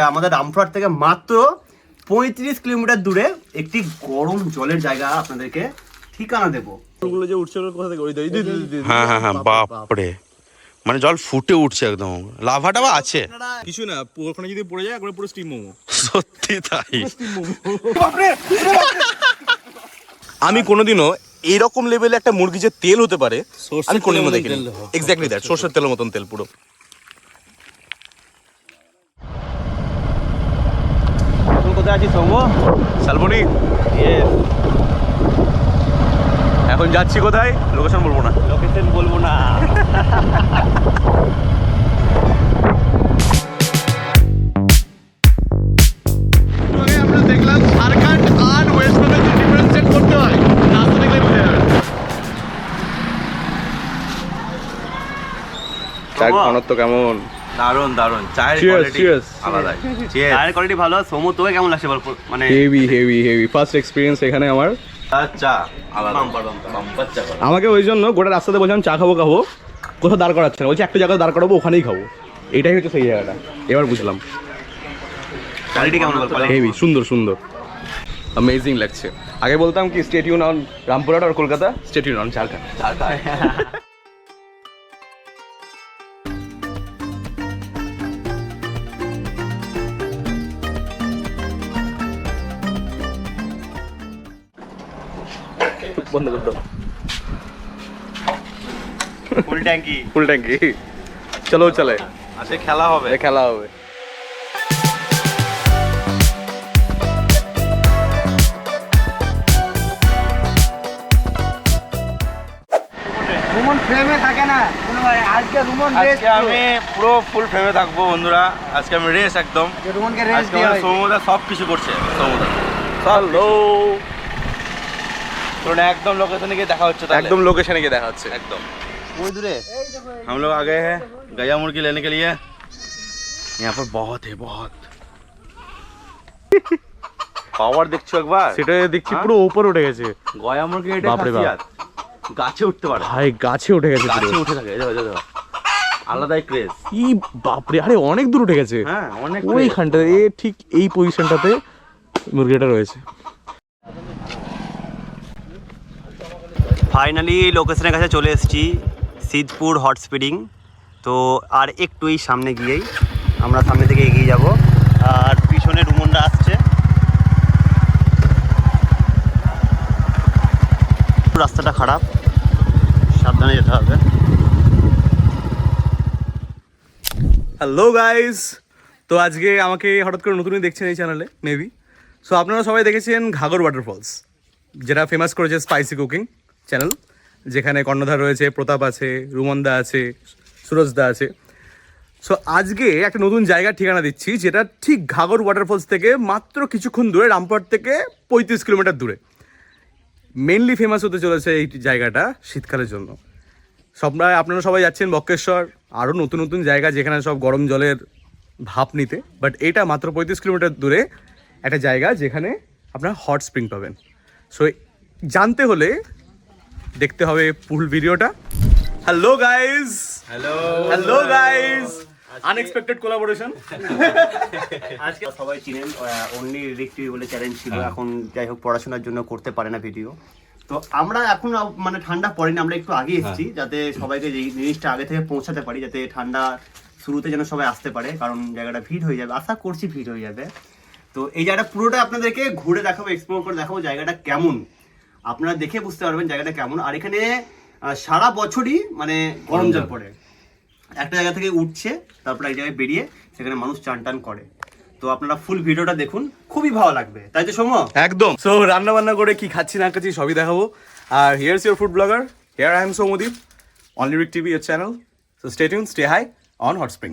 আমাদের রামপুরহাট থেকে মাত্র পঁয়ত্রিশ কিলোমিটার দূরে একটি গরম জলের জায়গা আপনাদেরকে ঠিকানা দেবো। গুলো যে উঠছে কোথা থেকে ওই দই- দই- দই- দই- দই- হ্যাঁ হ্যাঁ হ্যাঁ বাপরে। মানে জল ফুটে উঠছে একদম। লাভাটা বা আছে? কিছু না ওখানে যদি পড়ে যায় একবারে পুরো স্টিম মোমো। সত্যি তাই? আমি কোনোদিনও এরকম লেভেলে একটা মুরগি যে তেল হতে পারে আমি কোনোদিনও দেখিনি। এক্স্যাক্টলি দ্যাট সর্ষের তেলের মতন তেল পুরো। কোথায় আছি সৌম্য? শালবনি। এখন যাচ্ছি কোথায়? লোকেশন বলব না। লোকেশন বলব না। হয়। ঘনত্ব কেমন? দারুণ দারুণ চায়ের কোয়ালিটি আলাদা. চায়ের কোয়ালিটি ভালো সৌম্য তোকে কেমন লাগছে বল মানে heavy heavy heavy first experience এখানে আমার। চা আলাদা। আমাকে ওই জন্য গোটা রাস্তাতে বলছিলাম চা খাব খাব। কোথাও দাঁড় করাচ্ছে না। বলছি একটা জায়গায় দাঁড় করাবো ওখানেই খাব। এটাই হচ্ছে সেই জায়গাটা। এবার বুঝলাম। কোয়ালিটি কেমন বল হেভি সুন্দর সুন্দর। অ্যামেজিং লাগছে। আগে বলতাম কি stay tune on Rampurhat R Kolkata. Stay tune on Jharkhand. বন্ধ করে দাও ফুল ট্যাঙ্কি। ফুল ট্যাঙ্কি। চলো চলে। আজকে খেলা হবে। খেলা হবে। রুমন ফ্রেমে থাকে না। আজকে রুমন আজকে আমি পুরো ফুল ফ্রেমে থাকব বন্ধুরা। আজকে আমি রেস একদম। রুমনকে আজকে দিয়ে আমাদের সৌমদা সব কিছু করছে। সৌমদা হ্যালো চলুন একদম লোকেশনে গিয়ে দেখা হচ্ছে তাহলে। একদম লোকেশনে গিয়ে দেখা হচ্ছে एकदम कोई दूर है हम लोग आ गए हैं गया मुर्गी लेने के लिए यहाँ पर बहुत है बहुत পাওয়ার দেখছো একবার সেটা দেখছি পুরো উপরে উঠে গেছে গয়া মুরগি এটা বাপরে বাপ। খাসিয়াত গাছে উঠতে পারে ভাই গাছে উঠে গেছে গাছে পুরো উঠে থাকে দেখো দেখো দেখো। আলাদাই ক্রেজ কি বাপরে আরে অনেক দূর উঠে গেছে হ্যাঁ অনেক craze। ওইখানটা এ ঠিক এই পজিশনটাতে মুরগিটা রয়েছে ফাইনালি লোকেশনের কাছে চলে এসেছি সিদ্ধপুর হট স্পিডিং তো আর একটু সামনে গিয়েই আমরা সামনে থেকে এগিয়ে যাব। আর পিছনে রুমনরা আসছে। রাস্তাটা খারাপ। সাবধানে যেতে হবে। হ্যালো গাইস তো আজকে আমাকে হঠাৎ করে নতুনই দেখছেন এই চ্যানেলে মেবি সো আপনারা সবাই দেখেছেন ঘাগর ওয়াটারফলস যেটা ফেমাস করেছে স্পাইসি কুকিং চ্যানেল যেখানে কর্ণধার রয়েছে, প্রতাপ আছে, রুমনদা আছে, সুরজদা আছে। সো আজকে একটা নতুন জায়গার ঠিকানা দিচ্ছি, যেটা ঠিক ঘাগর ওয়াটারফলস থেকে মাত্র কিছুক্ষণ দূরে, রামপুরহাট থেকে পঁয়ত্রিশ কিলোমিটার দূরে। মেনলি ফেমাস হতে চলেছে এই জায়গাটা শীতকালের জন্য। সবাই আপনারা সবাই যাচ্ছেন বক্রেশ্বর আরও নতুন নতুন জায়গা যেখানে সব গরম জলের ভাপ নিতে। বাট এটা মাত্র পঁয়ত্রিশ কিলোমিটার দূরে একটা জায়গা যেখানে আপনার হট স্প্রিং পাবেন। সো জানতে হলে দেখতে হবে ফুল ভিডিওটা। Hello guys hello hello guys unexpected collaboration আজকে সবাই চিনেন অনলি রিক টিভি বলে চ্যালেঞ্জ ছিল এখন যাই হোক পড়াশোনার জন্য করতে পারে না ভিডিও তো আমরা এখন মানে ঠান্ডা পড়েনি আমরা একটু আগে এসেছি যাতে সবাইকে জিনিসটা আগে থেকে পৌঁছাতে পারি যাতে ঠান্ডা শুরুতে যেন সবাই আসতে পারে কারণ জায়গাটা ভিড় হয়ে যাবে। আশা করছি ভিড় হয়ে যাবে। তো এই জায়গাটা পুরোটা আপনাদেরকে ঘুরে দেখাবো এক্সপ্লোর করে দেখাবো জায়গাটা কেমন। আপনারা দেখে বুঝতে পারবেন জায়গাটা কেমন। আর এখানে সারা বছরই মানে গরম জল পড়ে। একটা জায়গা থেকে উঠছে তারপর এক জায়গায় বেরিয়ে সেখানে মানুষ চান টান করে। তো আপনারা ফুল ভিডিওটা দেখুন খুবই ভালো লাগবে। তাই তো সৌম্য? একদম। সো রান্না বান্না করে কি খাচ্ছি না খাচ্ছি সবই দেখাবো। আর here's your food blogger here I am Soumadip only Rick TV এর channel so stay tune stay high on hot spring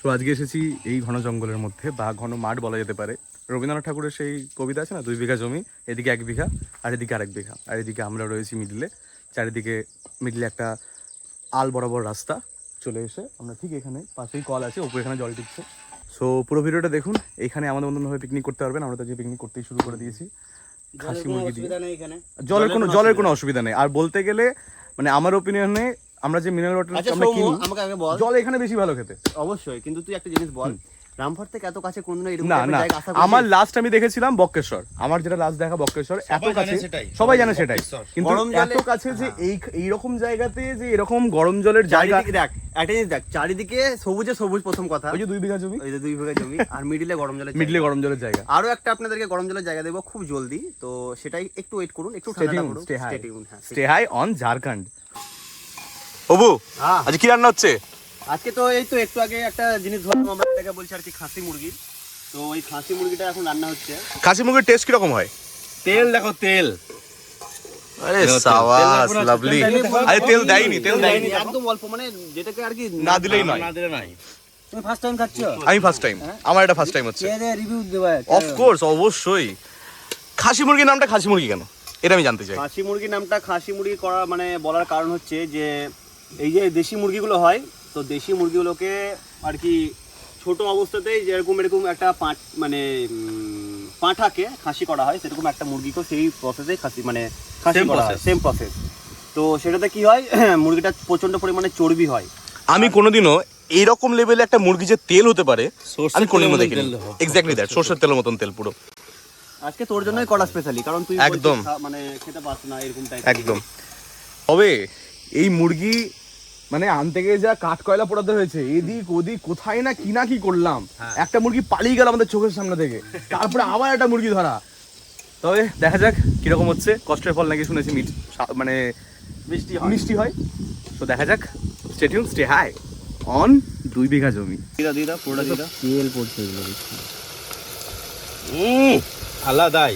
তো আজকে এসেছি এই ঘন জঙ্গলের মধ্যে বা ঘন মাঠ বলা যেতে পারে। রবীন্দ্রনাথ ঠাকুরের সেই কবিতা আছে না দুই বিঘা জমি এদিকে এক বিঘা আর এদিকে আরেক বিঘা। আর এদিকে আমরা রয়েছি মিডিলে চারিদিকে মিডিলে একটা আল বরাবর রাস্তা চলে এসে আমরা ঠিক এখানে পাশেই কল আছে ওপরে এখানে জল টিকছে সো পুরো ভিডিওটা দেখুন এখানে আমাদের মতন ভাবে পিকনিক করতে পারবেন আমরা তো আজকে পিকনিক করতেই শুরু করে দিয়েছি। খাসি মুরগি দিয়ে। জলের কোনো জলের কোনো অসুবিধা নেই। আর বলতে গেলে মানে আমার ওপিনিয়নে আমরা যে মিনারেল ওয়াটার আচ্ছা আমরা কিনি আমাকে আগে বল। জল এখানে বেশি ভালো খেতে। অবশ্যই কিন্তু তুই একটা জিনিস বল। রামপুর থেকে এত কাছে কোন এরকম না একটা না? আমার লাস্ট আমি দেখেছিলাম বক্রেশ্বর আমার যেটা লাস্ট দেখা বক্রেশ্বর এত কাছে সবাই জানে সেটাই। কিন্তু গরম হ্যাঁ। এত কাছে যে এই এইরকম জায়গাতে যে এরকম গরম জলের জায়গা চারিদিকে দেখ একটা জিনিস দেখ চারিদিকে সবুজে সবুজ প্রথম কথা। ওই যে দুই বিঘা জমি। ওই যে দুই বিঘা জমি আর মিডিলে গরম জলের মিডলে গরম জলের জায়গা। আরও একটা আপনাদেরকে গরম জলের জায়গা দেবো খুব জলদি তো সেটাই একটু ওয়েট করুন একটু ঠান্ডা করুন. হ্যাঁ, স্টে হাই অন ঝাড়খণ্ড ওবু হ্যাঁ। আজ কি রান্না হচ্ছে? আজকে তো এই তো একটু আগে একটা জিনিস ধরলাম আমরা এটাকে বলছি আর কি খাসি মুরগি। তো ওই খাসি মুরগিটা এখন রান্না হচ্ছে। খাসি মুরগির টেস্ট কীরকম হয়? তেল দেখো তেল। আরে সাবাস লাভলি আরে তেল দেয়নি তেল দেয়নি। একদম অল্প মানে যেটাকে আর কি না দিলেই নয়। না দিলে নাই তুমি ফার্স্ট টাইম খাচ্ছ? আমি ফার্স্ট টাইম আমার এটা ফার্স্ট টাইম হচ্ছে। রিভিউ দেবে? অফ কোর্স অবশ্যই। খাসি মুরগির নামটা খাসি মুরগি কেন? এটা আমি জানতে চাই। খাসি মুরগির নামটা খাসি মুরগি করা মানে বলার কারণ হচ্ছে যে এই যে দেশি মুরগিগুলো হয় তো দেশি মুরগিগুলোকে আর কি ছোট অবস্থাতেই যেরকম এরকম একটা পাঁট মানে পাঁঠাকে খাসি করা হয় সেরকম একটা মুরগিকেও সেই প্রসেসে খাসি মানে খাসি করা হয় সেম প্রসেস তো সেটাতে কি হয় মুরগিটা প্রচণ্ড পরিমাণে চর্বি হয়। আমি কোনোদিনও এইরকম লেভেলে একটা মুরগি যে তেল হতে পারে সর্ষের আমি কোনোদিনও তেলের দেখিনি। মতন তেল এক্স্যাক্টলি দ্যাট সর্ষের তেলের মতন তেল পুরো। আজকে তোর জন্যই করা স্পেশালি কারণ তুই একদম। মানে খেতে পারছ না এরকম টাইপ একদম। তবে এই মুরগি মানে আনতে গিয়ে যা কাঠ কয়লা পোড়াতে হয়েছে এদিক ওদিক কোথায় না কি না কি করলাম একটা মুরগি পালিয়ে গেল আমাদের চোখের সামনে থেকে তারপরে আবার একটা মুরগি ধরা। তবে দেখা যাক কীরকম হচ্ছে কষ্টের ফল নাকি শুনেছি মিট মানে মিষ্টি হয়। মিষ্টি হয়। তো দেখা যাক stay tune stay high on দুই বিঘা জমি। দিদা দিদা পুরোটা দিদা। তেল পড়ছে এগুলো আলাদাই।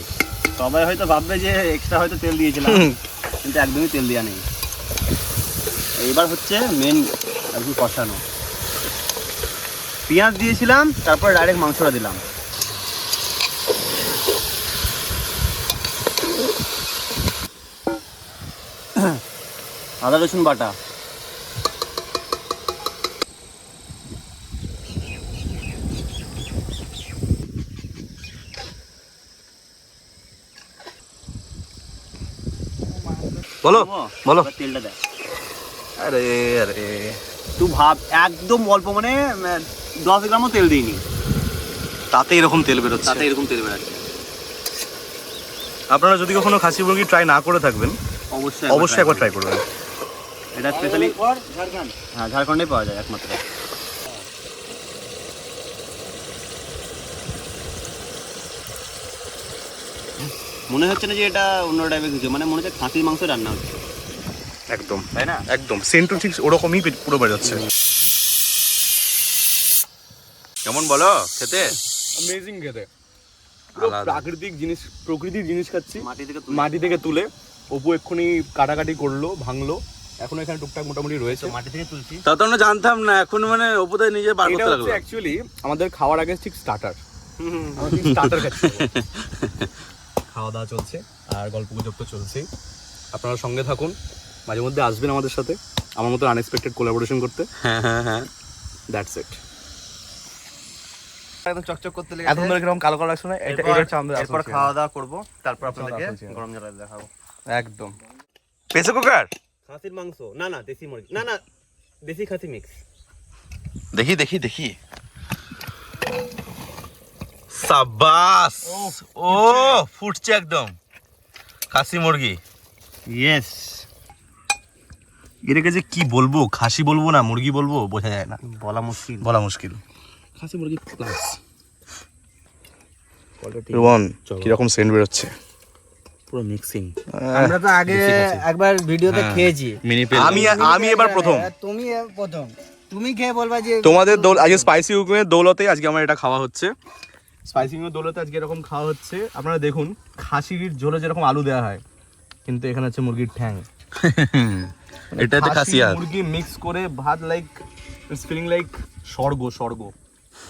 সবাই হয়তো ভাববে যে এক্সট্রা হয়তো তেল দিয়েছিলাম। কিন্তু একদমই তেল দেওয়া নেই। এইবার হচ্ছে মেন আর কি কষানো। পেঁয়াজ দিয়েছিলাম তারপর ডাইরেক্ট মাংসটা দিলাম। আদা রসুন বাটা। বলো বলো। তেলটা দেয় আরে আরে। তুই ভাব একদম অল্প মানে দশ গ্রামও তেল দিইনি। তাতে এরকম তেল বেরোচ্ছে। তাতে এরকম তেল বেরোচ্ছে। আপনারা যদি কখনো খাসি মুরগি ট্রাই না করে থাকবেন অবশ্যই অবশ্যই একবার ট্রাই করবেন। এটা স্পেশালি ঝাড়খণ্ড। হ্যাঁ ঝাড়খণ্ডে পাওয়া যায় একমাত্র। মনে হচ্ছে না যে এটা অন্য টাইপের কিছু মানে মনে হচ্ছে খাসির মাংস রান্না হচ্ছে। একদম। তাই না? একদম। সেন্টু ঠিক ওরকমই পুরো বেরোচ্ছে। কেমন বলো? খেতে? অ্যামেজিং খেতে। পুরো প্রাকৃতিক জিনিস প্রকৃতির জিনিস খাচ্ছি। মাটি থেকে মাটি থেকে তুলে। অপু এক্ষুনি কাটাকাটি করল ভাঙলো। এখন এখানে টুকটাক মোটামুটি রয়েছে। মাটি থেকে তুলছি। তা তো আমরা জানতাম না। এখন মানে অপুদায় নিজে বার করতে লাগল। অ্যাকচুয়ালি আমাদের খাওয়ার আগে ঠিক স্টার্টার স্টার্টার খাচ্ছি। খাওয়া দাওয়া চলছে আর গল্প গুজব তো চলছেই। আপনারা সঙ্গে থাকুন। মাঝে মধ্যে আসবেন আমাদের সাথে। আমার মতো আনএক্সপেক্টেড কোলাবোরেশন করতে। হ্যাঁ হ্যাঁ হ্যাঁ। দ্যাটস ইট একদম চকচক করতে এত সুন্দর কীরকম কালো শোনা এটা এটা হচ্ছে আমাদের এরপর খাওয়া দাওয়া করব। তারপর আপনাদেরকে গরম জল দেখাবো। একদম। Pressure cooker? খাসির মাংস। না না দেশি মুরগি না না দেশি খাসি মিক্স দেখি দেখি দেখি। সাবাস ও ফুটছে একদম। খাসি মুরগি। ইয়েস এটাকে যে কি বলব? খাসি বলব না মুরগি বলব? বোঝা যায় না। বলা মুশকিল। বলা মুশকিল। খাসি মুরগি প্লাস রোহন কীরকম সেন্ট বেরোচ্ছে? পুরো মিক্সিং আমরা তো আগে একবার ভিডিওতে হ্যাঁ। খেয়েছি। মিনি আমি আমি এবার প্রথম। তুমি প্রথম। তুমি খেয়ে বলবা যে তোমাদের দৌল আজকে স্পাইসি কুকিংয়ের দৌলতে আজকে আমার এটা খাওয়া হচ্ছে। স্পাইসি কুকিংয়ের দৌলতে আজকে এরকম খাওয়া হচ্ছে। আপনারা দেখুন খাসির ঝোলে যেরকম আলু দেওয়া হয় কিন্তু এখানে হচ্ছে মুরগির ঠ্যাং। এটা হচ্ছে খাসি আর। মুরগি মিক্স করে ভাত লাইক ইটস ফিলিং লাইক স্বর্গ স্বর্গ।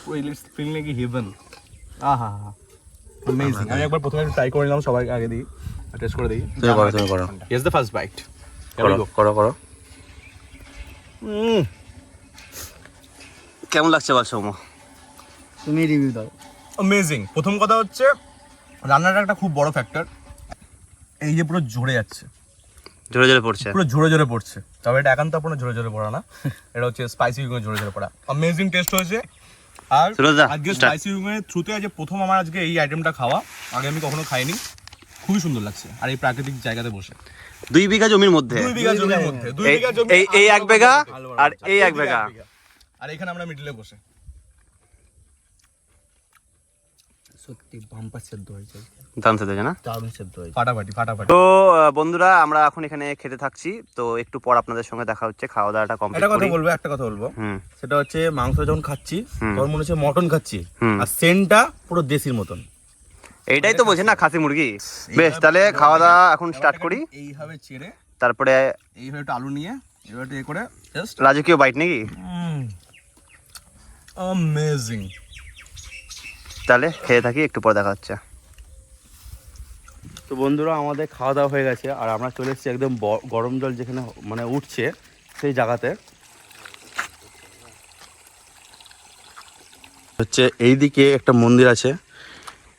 পুরো ইটস ফিলিং লাইক হেভেন আহা হা অ্যামেজিং আমি একবার প্রথমে ট্রাই করে নিলাম সবাই আগে দিই টেস্ট করে দিই। তুমি করো তুমি করো। ইয়েস দ্য ফার্স্ট বাইট করো করো করো। কেমন লাগছে বল সৌম্য তুমি রিভিউ দাও। অ্যামেজিং প্রথম কথা হচ্ছে রান্নাটা একটা খুব বড় ফ্যাক্টর এই যে পুরো জোরে যাচ্ছে। ঝরে ঝরে পড়ছে। পুরো ঝরে ঝরে পড়ছে। তবে এটা একান্ত আপনার ঝরে ঝরে পড়া না। এটা হচ্ছে স্পাইসি কুকিং ঝরে ঝরে পড়া। অ্যামেজিং টেস্ট হয়েছে। আর আজকে স্পাইসি কুকিং এর থ্রুতে আজ প্রথম আমার আজকে এই আইটেমটা খাওয়া। আগে আমি কখনো খাইনি। খুবই সুন্দর লাগছে। আর এই প্রাকৃতিক জায়গাতে বসে। দুই বিঘা জমির মধ্যে। দুই বিঘা জমির মধ্যে। দুই বিঘা জমি এই এক বিঘা আর এই এক বিঘা। আর এখানে আমরা মিডলে বসে। সত্যি বাম্পার সেদ্ধ হয়েছে দাম সেদ্ধ না? দারুণ সেদ্ধ হয়েছে ফাটাফাটি ফাটাফাটি। তো বন্ধুরা আমরা এখন এখানে খেতে থাকছি। তো একটু পর আপনাদের সঙ্গে দেখা হচ্ছে খাওয়া দাওয়াটা কমপ্লিট একটা কথা বলব একটা কথা বলব। সেটা হচ্ছে মাংস যখন খাচ্ছি তখন মনে হচ্ছে মটন খাচ্ছি। আর সেন্টটা পুরো দেশির মতন। এইটাই তো বলছেন না খাসি মুরগি? বেশ তাহলে খাওয়া দাওয়া এখন স্টার্ট করি। এইভাবে চেড়ে তারপরে এইভাবে একটু আলু নিয়ে এবার করে রাজকীয় বাইট নাকি? অ্যামেজিং তাহলে খেয়ে থাকি একটু পর দেখা হচ্ছে। তো বন্ধুরা আমাদের খাওয়া দাওয়া হয়ে গেছে আর আমরা চলে এসেছি একদম গরম জল যেখানে মানে উঠছে সেই জায়গাতে। হচ্ছে এই দিকে একটা মন্দির আছে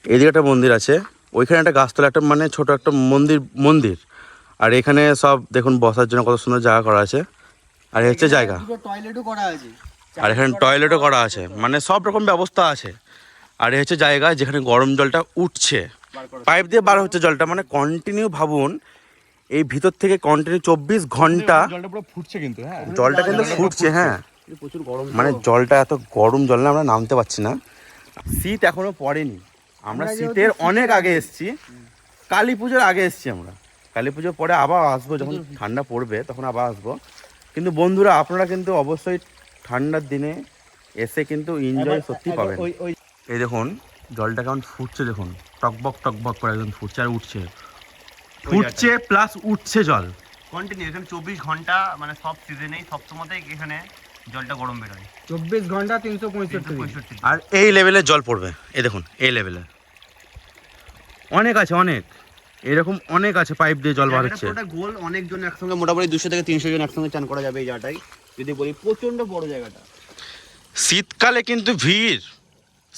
এইদিকে একটা মন্দির আছে ওইখানে একটা গাছতলা একটা মানে ছোট একটা মন্দির মন্দির। আর এখানে সব দেখুন বসার জন্য কত সুন্দর জায়গা করা আছে। আর হচ্ছে জায়গা। টয়লেটও করা আছে। আর এখানে টয়লেটও করা আছে মানে সব রকম ব্যবস্থা আছে। আর এই হচ্ছে জায়গা যেখানে গরম জলটা উঠছে। পাইপ দিয়ে বার হচ্ছে জলটা মানে কন্টিনিউ ভাবুন এই ভিতর থেকে কন্টিনিউ চব্বিশ ঘণ্টা জলটা পুরো ফুটছে কিন্তু হ্যাঁ। জলটা কিন্তু ফুটছে হ্যাঁ। প্রচুর গরম মানে জলটা এত গরম জল না আমরা নামতে পারছি না। শীত এখনও পড়েনি। আমরা শীতের অনেক আগে এসেছি। কালী পুজোর আগে এসেছি আমরা। কালী পুজোর পরে আবার আসব যখন ঠান্ডা পড়বে তখন আবার আসব। কিন্তু বন্ধুরা আপনারা কিন্তু অবশ্যই ঠান্ডার দিনে এসে কিন্তু এনজয় সত্যি পাবেন। এই দেখুন জলটা কেমন ফুটছে দেখুন। টকবক টকবক করে একদম ফুটছে আর উঠছে। ফুটছে প্লাস উঠছে জল। কন্টিনিউ এখানে চব্বিশ ঘণ্টা মানে সব সিজনেই সব সময়তেই এখানে জলটা গরম বেরোয়। চব্বিশ ঘণ্টা তিনশো পঁয়ষট্টি। পঁয়ষট্টি। আর এই লেভেলের জল পড়বে এই দেখুন এই লেভেলে অনেক আছে অনেক। এরকম অনেক আছে পাইপ দিয়ে জল বার হচ্ছে গোল অনেকজন একসঙ্গে মোটামুটি দুশো থেকে তিনশো জন একসঙ্গে চান করা যাবে এই জায়গাটাই যদি বলি প্রচণ্ড বড় জায়গাটা। শীতকালে কিন্তু ভিড়।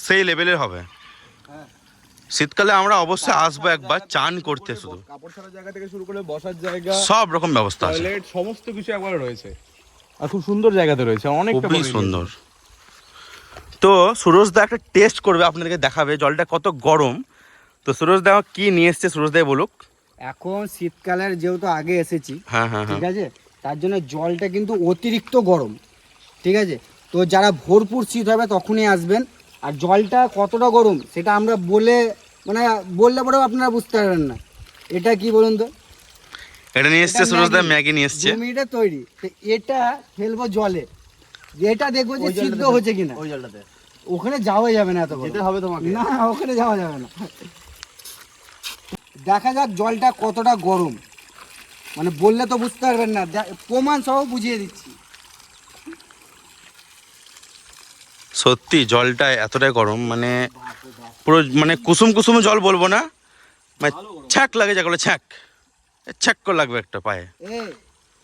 সেই লেভেলের হবে। শীতকালে আমরা অবশ্যই আসব একবার চান করতে শুধু। কাপড় ছাড়া জায়গা থেকে শুরু করে বসার জায়গা সব রকম ব্যবস্থা আছে। সমস্ত কিছু একবার রয়েছে। আর খুব সুন্দর জায়গাতে রয়েছে অনেকটা খুবই সুন্দর। তো সুরজ দা একটা টেস্ট করবে আপনাদেরকে দেখাবে। জলটা কত গরম। তো সুরজ দা কি নিয়ে এসছে সুরজ দা বলুক। এখন শীতকালের যেহেতু আগে এসেছি হ্যাঁ হ্যাঁ হ্যাঁ। ঠিক আছে? তার জন্য জলটা কিন্তু অতিরিক্ত গরম ঠিক আছে? তো যারা ভরপুর শীত হবে তখনই আসবেন। আর জলটা কতটা গরম সেটা আমরা বলে মানে বললে পরেও আপনারা বুঝতে পারবেন না। এটা কি বলুন তো? এটা নিয়ে এসছে এটা সুরজ দা ম্যাগি। নিয়ে এসছে। মিনিটে তৈরি। তো এটা ফেলব জলে। এটা দেখব যে সিদ্ধ হচ্ছে কিনা। ওই জলটাতে। ওখানে যাওয়া যাবে না এত বড়। যেতে হবে তোমাকে। না ওখানে যাওয়া যাবে না। দেখা যাক জলটা কতটা গরম। মানে বললে তো বুঝতে পারবেন না। প্রমাণ সহ বুঝিয়ে দিচ্ছি। সত্যি জলটা এতটাই গরম মানে পুরো মানে কুসুম কুসুম জল বলব না মানে ছ্যাক লাগে যেগুলো ছ্যাক। ছ্যাক করে লাগবে একটা পায়ে। এ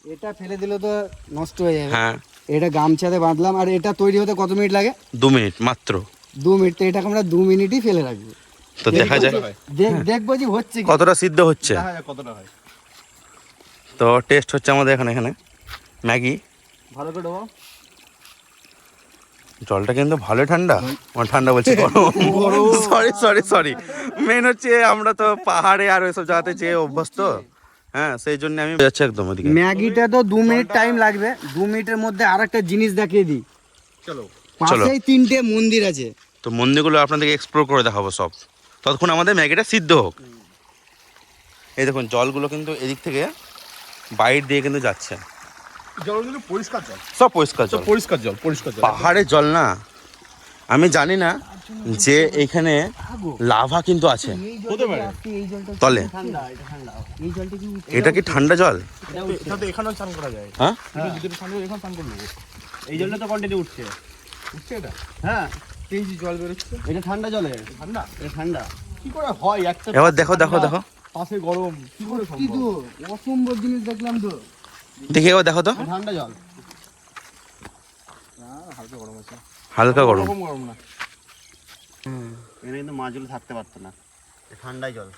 এটা ফেলে দিলে তো নষ্ট হয়ে যাবে। হ্যাঁ। এটা গামছাতে বাঁধলাম আর এটা তৈরি হতে কত মিনিট লাগে? দু মিনিট মাত্র। দু মিনিট তো এটাকে আমরা দু মিনিটই ফেলে রাখব। তো দেখা যায় দেখ- দেখব যে হচ্ছে কতটা সিদ্ধ হচ্ছে? দেখা কতটা হয়। তো টেস্ট হচ্ছে আমাদের এখানে এখানে। ম্যাগি। ভালো করে দেবো। জলটা কিন্তু ভালো ঠান্ডা? মানে ঠান্ডা বলছি গরম। সরি সরি সরি মেন হচ্ছে আমরা তো পাহাড়ে আর ওইসব জায়গাতে যেয়ে অভ্যস্ত। হ্যাঁ সেই জন্য আমি যাচ্ছি একদম ওদিকে। ম্যাগিটা তো দু মিনিট টাইম লাগবে। দু মিনিটের মধ্যে আর একটা জিনিস দেখিয়ে দিই। চলো। চলো। পাশেই তিনটে মন্দির আছে। তো মন্দিরগুলো আপনাদেরকে এক্সপ্লোর করে দেখাবো সব। ততক্ষণ আমাদের ম্যাগিটা সিদ্ধ হোক। এই দেখুন জলগুলো কিন্তু এদিক থেকে বাইর দিয়ে কিন্তু যাচ্ছে। জল কিন্তু পরিষ্কার জল। সব পরিষ্কার জল। পরিষ্কার জল পরিষ্কার জল। পাহাড়ের জল না। আমি জানি না যে এখানে লাভা কিন্তু আছে। হতে পারে। তলে। এটা ঠান্ডা কি ঠান্ডা জল? এটা তো এখানেও চান করা যায়। হ্যাঁ? এটা যদি স্নান করি এখানে স্নান করে এই জলটা তো কন্টিনিউ উঠছে। বুঝছে এটা? হ্যাঁ। এই যে জল বেরোচ্ছে। এটা ঠান্ডা জলে? ঠান্ডা? এটা ঠান্ডা। কি করে হয়? একটা এবার দেখো দেখো দেখো। পাশে গরম। কি করে সম্ভব? অসম্ভব জিনিস দেখলাম তো। দেখি এবার দেখো তো। ঠান্ডা জল। হালকা গরম আছে। হালকা গরম। গরম না। এখানে কিন্তু মাছগুলো থাকতে পারতো না। ঠান্ডাই জল।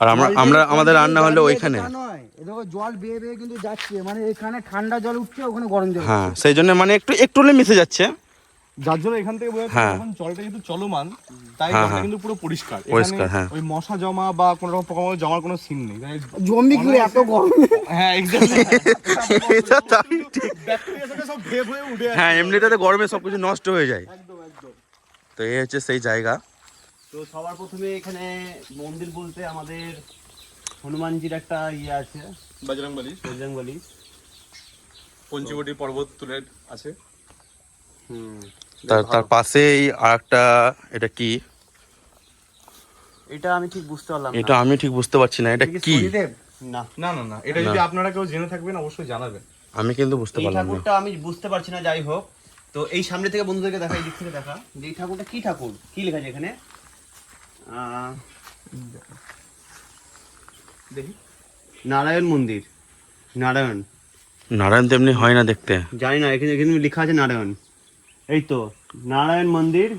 আর আমরা আমরা আমাদের রান্না হলো ওইখানে। নয়। দেখো জল বেয়ে বেয়ে কিন্তু যাচ্ছে। মানে এখানে ঠান্ডা জল উঠছে ওখানে গরম জল হ্যাঁ সেই জন্য মানে একটু একটু মিশে যাচ্ছে। যার জন্য এখান থেকে বোঝা যাচ্ছে হ্যাঁ। যখন জলটা কিন্তু চলমান তাই হ্যাঁ, জলটা হ্যাঁ। কিন্তু পুরো পরিষ্কার। পরিষ্কার, হ্যাঁ। ওই মশা জমা বা কোনো রকম পোকামাকড় জমার কোনো সিন নেই। তাই জম্বিগুলো এত গরম। হ্যাঁ এক্স্যাক্টলি এটা তাই ঠিক। ব্যাকটেরিয়া সব ভেব হয়ে উঠে হ্যাঁ এমনিতে গরমে সবকিছু নষ্ট হয়ে যায়। একদম একদম। তো এই হচ্ছে সেই জায়গা। তো সবার প্রথমে এখানে মন্দির বলতে আমাদের হনুমানজির একটা ইয়ে আছে। বজরংবলী। বজরংবলী। পঞ্চবটি পর্বত তুলে আছে। হুম। তার তার পাশেই আর একটা এটা কি? এটা আমি ঠিক বুঝতে পারলাম এটা আমি ঠিক বুঝতে পারছি না এটা কি না। না না না। এটা যদি আপনারা কেউ জেনে থাকবেন অবশ্যই জানাবেন। আমি কিন্তু বুঝতে পারলাম না। ঠাকুরটা আমি বুঝতে পারছি না যাই হোক। তো এই সামনে থেকে বন্ধুদেরকে দেখা এই দিক থেকে দেখা। যে এই ঠাকুরটা কি ঠাকুর? কি লেখা আছে এখানে? আহ, দেখি। নারায়ণ মন্দির। নারায়ণ। নারায়ণ তেমনি হয় না দেখতে। জানি না এখানে এখানে লেখা আছে নারায়ণ। এই তো নারায়ণ মন্দির।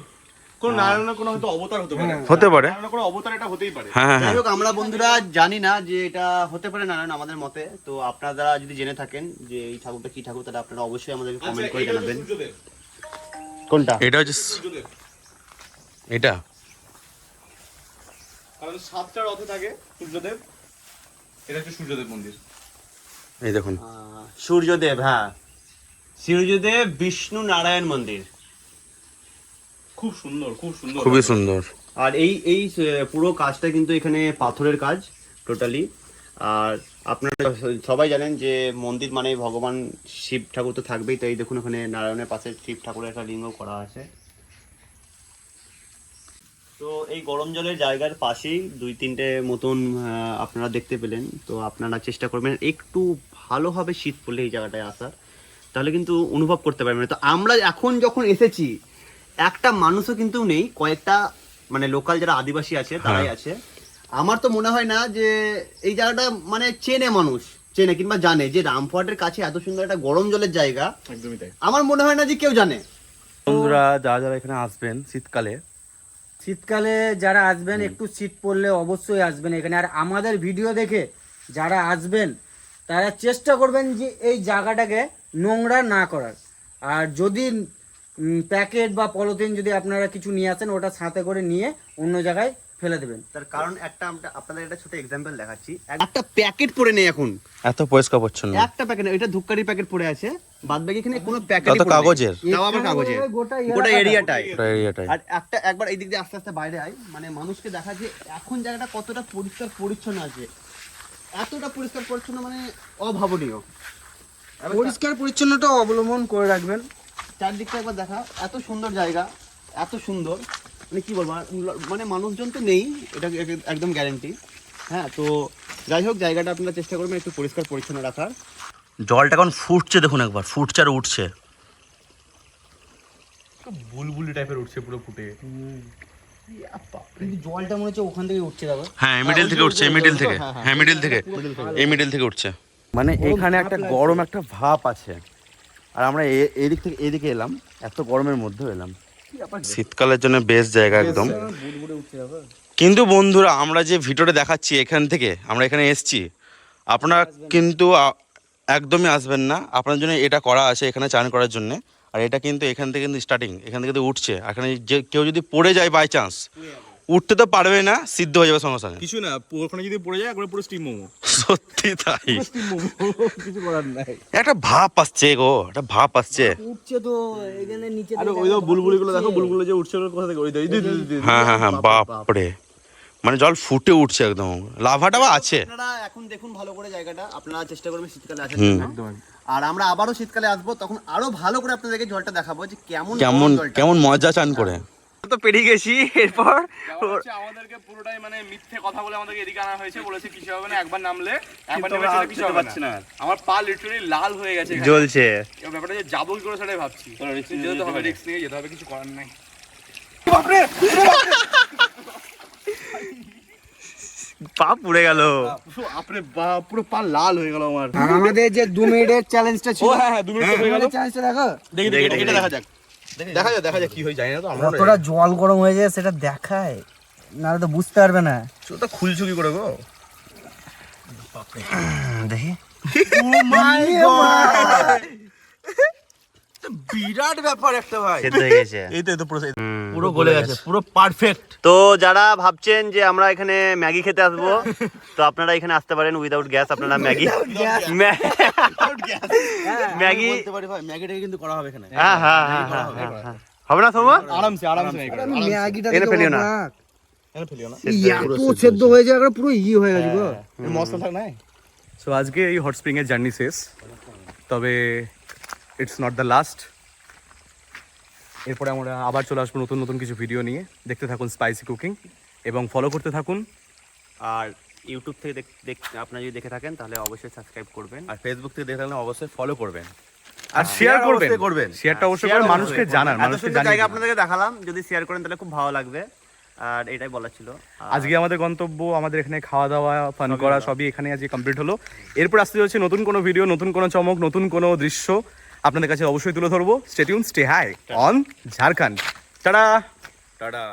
কোন নারায়ণের কোনো হয়তো অবতার হতে পারে। হতে পারে। নারায়ণের কোনো অবতার এটা হতেই পারে। হ্যাঁ হ্যাঁ যাই হ্যাঁ। হোক আমরা বন্ধুরা জানি না যে এটা হতে পারে নারায়ণ আমাদের মতে। তো আপনারা যদি জেনে থাকেন যে এই ঠাকুরটা কি ঠাকুর তাহলে আপনারা অবশ্যই আমাদেরকে কমেন্ট করে জানাবেন। কোনটা? এটা হচ্ছে এটা। কারণ সাতটা রথে থাকে সূর্যদেব। এটা হচ্ছে সূর্যদেব মন্দির। এই দেখুন। সূর্যদেব হ্যাঁ। সূর্যদেব বিষ্ণু নারায়ণ মন্দির। খুব সুন্দর খুব সুন্দর খুবই সুন্দর। আর এই এই পুরো কাজটা কিন্তু এখানে পাথরের কাজ টোটালি আর আপনারা সবাই জানেন যে মন্দির মানে ভগবান শিব ঠাকুর তো থাকবেই তাই দেখুন ওখানে নারায়ণের পাশে শিব ঠাকুরের একটা লিঙ্গ করা আছে। তো এই গরম জলের জায়গার পাশেই দুই তিনটে মতন আহ, আপনারা দেখতে পেলেন। তো আপনারা চেষ্টা করবেন একটু ভালোভাবে শীত পড়লে এই জায়গাটায় আসার। তাহলে কিন্তু অনুভব করতে পারবে না। তো আমরা এখন যখন এসেছি একটা মানুষও কিন্তু নেই কয়েকটা মানে লোকাল যারা আদিবাসী আছে তারাই আছে। আমার তো মনে হয় না যে এই জায়গাটা মানে চেনে মানুষ চেনে কিংবা জানে যে রামপুরহাটের কাছে এত সুন্দর একটা গরম জলের জায়গা। একদমই তাই। আমার মনে হয় না যে কেউ জানে। বন্ধুরা যারা যারা এখানে আসবেন শীতকালে শীতকালে যারা আসবেন একটু শীত পড়লে অবশ্যই আসবেন এখানে। আর আমাদের ভিডিও দেখে যারা আসবেন তারা চেষ্টা করবেন যে এই জায়গাটাকে নোংরা না করার। আর যদি প্যাকেট বা পলিথিন যদি আপনারা কিছু নিয়ে আসেন ওটা সাথে করে নিয়ে অন্য জায়গায় ফেলে দেবেন। তার কারণ একটা আমরা আপনাদের একটা ছোট এক্সাম্পল দেখাচ্ছি। একটা প্যাকেট পড়ে নেই এখন। এত পরিষ্কার পরিচ্ছন্ন একটা প্যাকেট এটা ধূপকারি প্যাকেট পড়ে আছে। বাদ বাকি এখানে কোনো প্যাকেট তা কাগজের। তাও আবার কাগজের। গোটা গোটা এরিয়াটাই। ওটা এরিয়াটাই। আর একটা একবার এই দিক দিয়ে আস্তে আস্তে বাইরে আয়। মানে মানুষকে দেখা যে এখন জায়গাটা কতটা পরিষ্কার পরিচ্ছন্ন আছে। এতটা পরিষ্কার পরিচ্ছন্ন মানে অভাবনীয়। পরিষ্কার পরিচ্ছন্নতা অবলম্বন করে রাখবেন। চারদিকটা একবার দেখা এত সুন্দর জায়গা এত সুন্দর। মানে কি বলব মানে মানুষজন তো নেই এটা একদম গ্যারেন্টি হ্যাঁ তো যাই হোক জায়গাটা আপনারা চেষ্টা করবেন একটু পরিষ্কার পরিচ্ছন্ন রাখার। জলটা এখন ফুটছে দেখুন একবার ফুটছে আর উঠছে। বুলবুলি টাইপের উঠছে পুরো ফুটে। জলটা মনে হচ্ছে ওখান থেকে উঠছে দাদা হ্যাঁ মিডিল থেকে উঠছে মিডিল থেকে। হ্যাঁ মিডিল থেকে। এই মিডিল থেকে উঠছে। মানে এখানে একটা গরম একটা ভাব আছে। আর আমরা এ- এদিক থেকে এদিকে এলাম এত গরমের মধ্যেও এলাম। শীতকালের জন্য বেস্ট জায়গা একদম। কিন্তু বন্ধুরা আমরা যে ভিডিওটা দেখাচ্ছি এখান থেকে আমরা এখানে এসছি। আপনারা কিন্তু একদমই আসবেন না। আপনার জন্য এটা করা আছে এখানে চান করার জন্য। আর এটা কিন্তু এখান থেকে কিন্তু স্টার্টিং এখান থেকে কিন্তু উঠছে। আর এখানে যে কেউ যদি পড়ে যায় বাই চান্স উঠতে তো পারবে না সিদ্ধ হয়ে যাবে সঙ্গে সঙ্গে। কিছু না ওখানে যদি পড়ে যায় একবার পুরো স্টিম মোমো। সত্যি তাই। স্টিম মোমো কিছু করার নাই। একটা ভাপ আসছে গো একটা ভাপ আসছে। উঠছে তো এখানে নিচে আরে ওই দেখো বুলবুলি গুলো দেখো বুলবুলি যে উঠছে ওগুলো কোথা থেকে ওই। হ্যাঁ হ্যাঁ হ্যাঁ বাপরে। মানে জল ফুটে উঠছে একদম। লাভাটা আছে। আপনারা এখন দেখুন ভালো করে জায়গাটা আপনারা চেষ্টা করবেন শীতকালে আসার। জন্য। আর আমরা আবারও শীতকালে আসব তখন আরও ভালো করে আপনাদেরকে জলটা দেখাবো যে কেমন কেমন কেমন মজা চান করে। তো পেরিয়ে গেছি এরপর আমাদেরকে পুরোটাই মানে মিথ্যে কথা বলে আমাদেরকে এদিকে আনা হয়েছে বলেছে কিছু হবে না একবার নামলে একবার নেমে চলে কিছু হবে না। আমার পা লিটারালি লাল হয়ে গেছে জ্বলছে। ব্যাপারটা যে যাব কি করে সেটাই ভাবছি। যেতে হবে রিস্ক নিয়ে যেতে হবে কিছু করার নাই। পা পুড়ে গেল। বাপ পুরো পা লাল হয়ে গেল আমার। আমাদের যে দু মিনিটের চ্যালেঞ্জটা ছিল ও হ্যাঁ হ্যাঁ দু মিনিট হয়ে গেল। চ্যালেঞ্জটা দেখো। দেখি দেখি, দেখি দেখি, এটা দেখা যাক। দেখা যায় দেখা যায় কি হয় জানি না তো আমরা কতটা জল গরম হয়ে যায় সেটা দেখায় নাহলে তো বুঝতে পারবে না। চোখটা খুলছো কি করে গো। দেখি। বিরাট ব্যাপার একটা ভাই। সেদ্ধ হয়ে গেছে। এই তো এই তো পুরো পুরো গলে গেছে পুরো পারফেক্ট তো যারা ভাবছেন যে আমরা এখানে ম্যাগি খেতে আসব তো আপনারা এখানে আসতে পারেন উইদাউট গ্যাস আপনারা ম্যাগি ম্যাগি বলতে পারি ভাই ম্যাগিটাকে কিন্তু করা হবে এখানে। হ্যাঁ হ্যাঁ হ্যাঁ। হবে। না সোমা? আরামসে আরামসে ম্যাগিটা। এনে ফেলিও না। সেদ্ধ হয়ে যায় পুরো ই হয়ে গেছে মশলা নাই? সো আজকে এই হট স্প্রিং এর জার্নি শেষ। তবে ইটস নট দ্য লাস্ট এরপরে আমরা আবার চলে আসব নতুন নতুন কিছু ভিডিও নিয়ে। দেখতে থাকুন স্পাইসি কুকিং এবং ফলো করতে থাকুন। আর ইউটিউব থেকে দেখ- আপনারা যদি দেখে থাকেন তাহলে অবশ্যই সাবস্ক্রাইব করবেন। আর ফেসবুক থেকে দেখে থাকলে অবশ্যই ফলো করবেন। আর শেয়ার করবেন। করবেন। শেয়ারটা অবশ্যই করে মানুষকে জানান মানুষকে জায়গা আপনাদেরকে দেখালাম যদি শেয়ার করেন তাহলে খুব ভালো লাগবে। আর এটাই বলার ছিল। আজকে আমাদের গন্তব্য আমাদের এখানে খাওয়া দাওয়া ফান করা সবই এখানে আজকে কমপ্লিট হলো। এরপর আসতে যাচ্ছে নতুন কোনো ভিডিও নতুন কোনো চমক নতুন কোনো দৃশ্য। আপনাদের কাছে অবশ্যই তুলে ধরবো। Stay tune stay high on Jharkhand tata tata